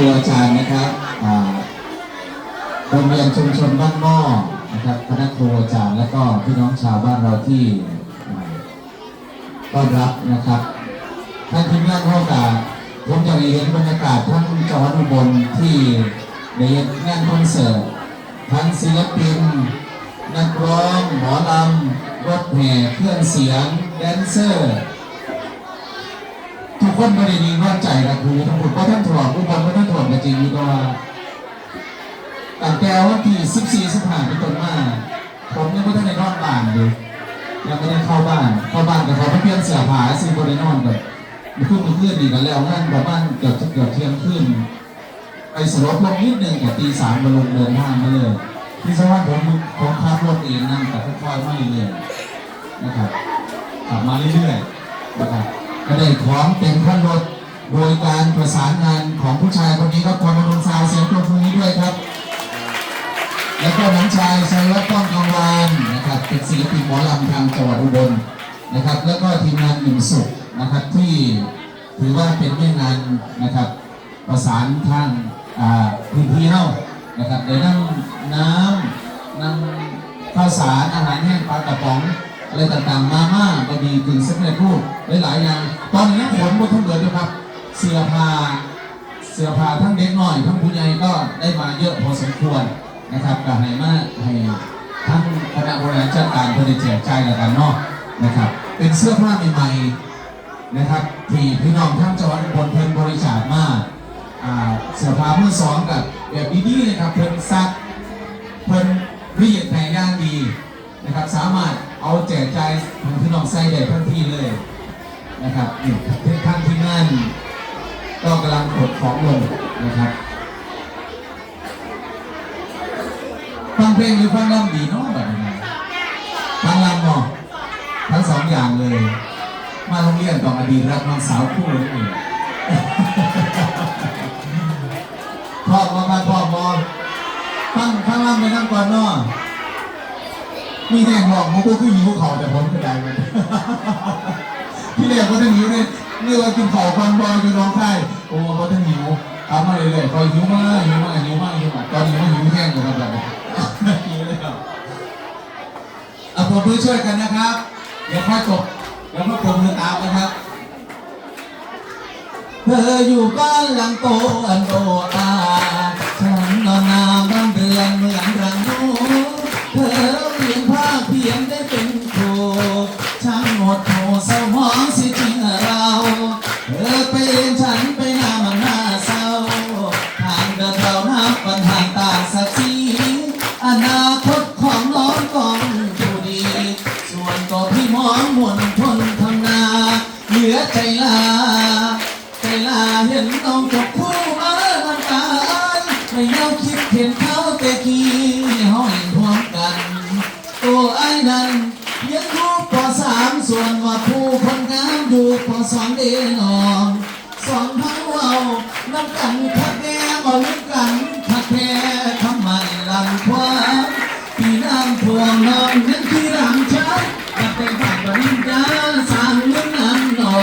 รูอาจารย์นะครับโรงเรียนชุมชนบ้านหม้อนะครับคณะครูอาจารย์และก็พี่น้องชาวบ้านเราที่ต้อนรับนะครับท่านทีมงานเข้ากาผมจะเห็นบรรยากาศทั้งจังหวัดอุบลที่ในงานคอนเสิร์ตทั้งศิลปิน นักร้องหมอลำรถแห่เครื่องเสียง แดนเซอร์ คนไม่ได้ดีว่าใจละครูทั้งหมดเพราะท่านถ่วงอุบลเพราะท่านถ่วงกันจริงอยู่ตัวตั้งแต่วันที่14สิงหาเป็นต้นมาผมยังไม่ทันได้นอนบ้านเลยยังไม่ได้เข้าบ้าน เข้าบ้านแต่เขาเพียงเสื้อผ้าซื้อบริโนอนแบบมันขึ้นมันขึ้นดีกันแล้วนั่นประมาณเกือบเกือบเที่ยงขึ้นไปสลบลงนิดนึงแต่ตีสามมาลงเดินทางมาเลยที่สวัสดิ์ผมผมขับรถเองนั่งแต่ค่อยๆไม่เรื่อยๆนะครับขับมาเรื่อยๆนะครับ ก็ได้ของเต็มขั้นรถโดยการประสานงานของผู้ชายคนนี้ครับความบำรุงสาวเสียงปรบมือนี้ด้วยครับ แล้วก็น้องชายชัยวัฒน์ป้องกังวานนะครับเป็นศิลปินหมอลำทางจังหวัดอุบลนะครับ แล้วก็ทีมงานหนึ่งสุขนะครับที่ถือว่าเป็นแม่งานนะครับ ประสานทางอ่าพื้นที่เฮานะครับได้นั่งน้ำนั่งข้าวสารอาหารแห้งปลากระป๋อง อะไรต่างๆ มาม่าบะหมี่กึ่งสำเร็จรูปหลายๆอย่าง ตอนนี้ขนหมดทั้งเดือนด้วยครับ เสื้อผ้าเสื้อผ้าทั้งเด็กน้อย ทั้งผู้ใหญ่ก็ได้มาเยอะพอสมควรนะครับก็ให้มาให้ทั้งคณะบริหารจัดการเพื่อด้แจกจ่ายแล้วกันเนาะนะครับ เป็นเสื้อผ้าใหม่ๆนะครับที่พี่น้องทั้งจังหวัดอุบลเพิ่นบริจาคมาเสื้อผ้ามือสองกับแบบดีๆนะครับเพิ่นซักเพิ่นรีดแผ่ย่างดี นะครับ สามารถเอาแจกจ่ายทางพี่น้องใส่ได้ทันทีเลยนะครับนี่ท่านที่งานก็กำลังกดของลงนะครับฟังเพลงหรือฟังรำดีเนาะแบบนี้ฟังรำเนาะทั้งสองอย่างเลย มาโรงเรียนต้ออดีตรักน้องสาวคู่นี่เองพ่อมามาพ่อมาฟังฟังรำไปนั่งก่อนเนาะ มีแน่หอกมันก็คือหิวเขาแต่ผมก็ได้มันพี่เรียกว่าท่านหิวเนี่ยเรียกว่ากินข้าวฟังบอลอยู่น้องไข่โอ้ว่าท่านหิวเอามาเรื่อยๆคอยหิวมากหิวมากหิวมากหิวมากตอนนี้มันหิวแห้งเลยครับแบบนี้หิวเลยครับเอาปรบมือช่วยกันนะครับ เดี๋ยวค่อยจบเดี๋ยวค่อยปรบมือตามนะครับเธออยู่บ้านหลังโตอันโตอาฉันนอนนาบ้านเรือนเมือง หมดโหเศร้าหมองสิจริงเราเธอไปเรียนฉันไปหน้ามันหน้าเศร้าทางเดินเรานับปัญหาต่างสักทีอนาคตของน้องกองอยู่ดี ส่วนตัวพี่มองมนทนทำนาเหลือใจลา ใจลาเห็นน้องจบคู่มาน้ำตาไม่เน่าคิดเห็นเขาแต่กี้ห้อยพวมกันตัวไอ้นั้นเพียงรูปปสามส่วนว่า คนงามอยู่ปสองเดนองสองทั้งเราน้ำกันคักแน่บ่ลืมกันคักแท้ทำไมลังควางพี่น้ำท่วมน้องนั้นที่หลังฉันอยากเป็นผักบริญญาสร้างเมืองน้ำนอ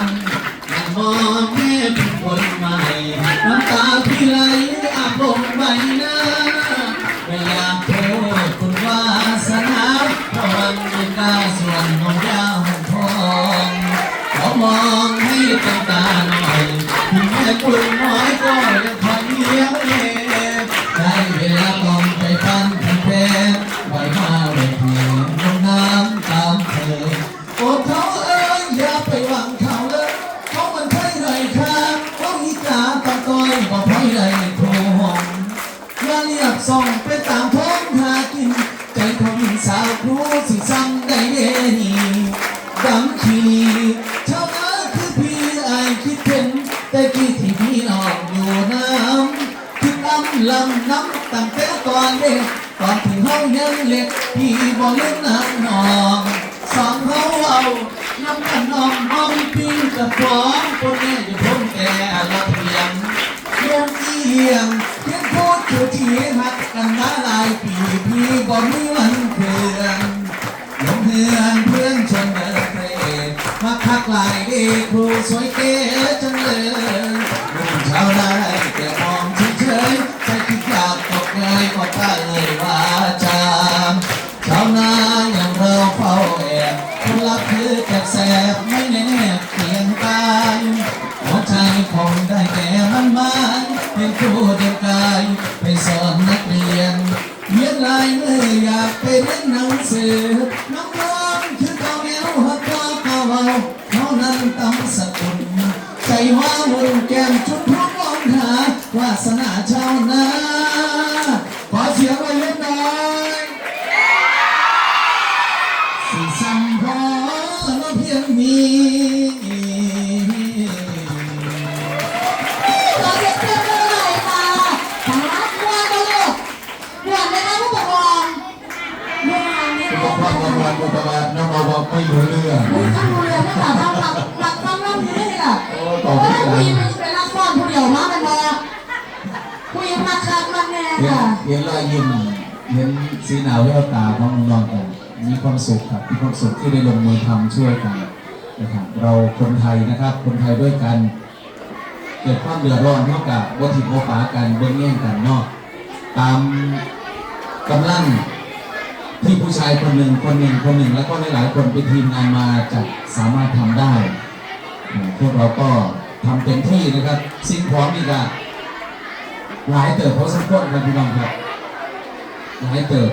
งยังมองแม่เป็นคนใหม่น้ำตาพี่ไหลอาบลงใบหน้า องให้เป็นตาหน่อยถึงแม่คุณน้อยก็ยังคอยเลี้ยงเองได้เวลาต้องไปฟันที่แพ้ไว้มาเวทีลงน้ำตามเธอโอ้เขาเอ้ยอย่าไปหวังเขาเลยเขามันไพ่ไรครับเขาอีกาตะต้อยบ่ไพ่ไรโทงอย่าเรียกส่องไปตามท้องหากินใจของหญิงสาวรู้สิสั่ง ตั้งแต่ตอนเด็กตอนที่เฮายังเล็กพี่บ่เล่นน้ำนองสอนเขาเอาน้ำกันน้องน้องพี่กับฟองคนแม่อยู่พ้นแต่ละเพียงเพียงเอียงเพียงพูดอยู่ที่หักกันมาหลายปีพี่บ่มีวันเคืองลงเฮือนเพื่อนชนเดินเตรมาคักหลายเด็กครูสวยเก๋ บไม่แน่เปลี่ยนตายหัวใจคงได้แก่มันมันเป็นครูเด็กกายไปสอนนักเรียนเรียนไรเลยอยากไปเรียนหนังสือน้องร้องคือเก่าแนวหักว่าเกาเท่านั้นต้องสะกุลใจว่าวนแก้มชุดพร้อมงหาวาสนา กหลักความร่ำนี้เลยค่ะโอ้เพต่อราะที่ว่าหลัคุงยมันเป็นนักฟ้อนผู้เดียวมากเป็นบอคุยมาคักมาแน่เห็นค่ะเห็นรอยยิ้มเห็นสีหนาวแววตาของน้องๆกันมีความสุขครับมีความสุขที่ได้ลงมือทำช่วยกันนะครับเราคนไทยนะครับ คนไทยด้วยกัน เกิดความเดือดร้อนเท่ากับวัตถุโอปากันเบื้องแย่งกันเนอกตามกำลัง ที่ผู้ชายคนหนึ่งคนหนึ่งคนหนึ่งแล้วก็หลายๆคนเป็นทีมงานมาจะสามารถทำได้อ่าพวกเราก็ทำเต็มที่นะครับ สิ่งของนี่ก็หลายเติบพอสมควรครับพี่น้องครับหลายเติบ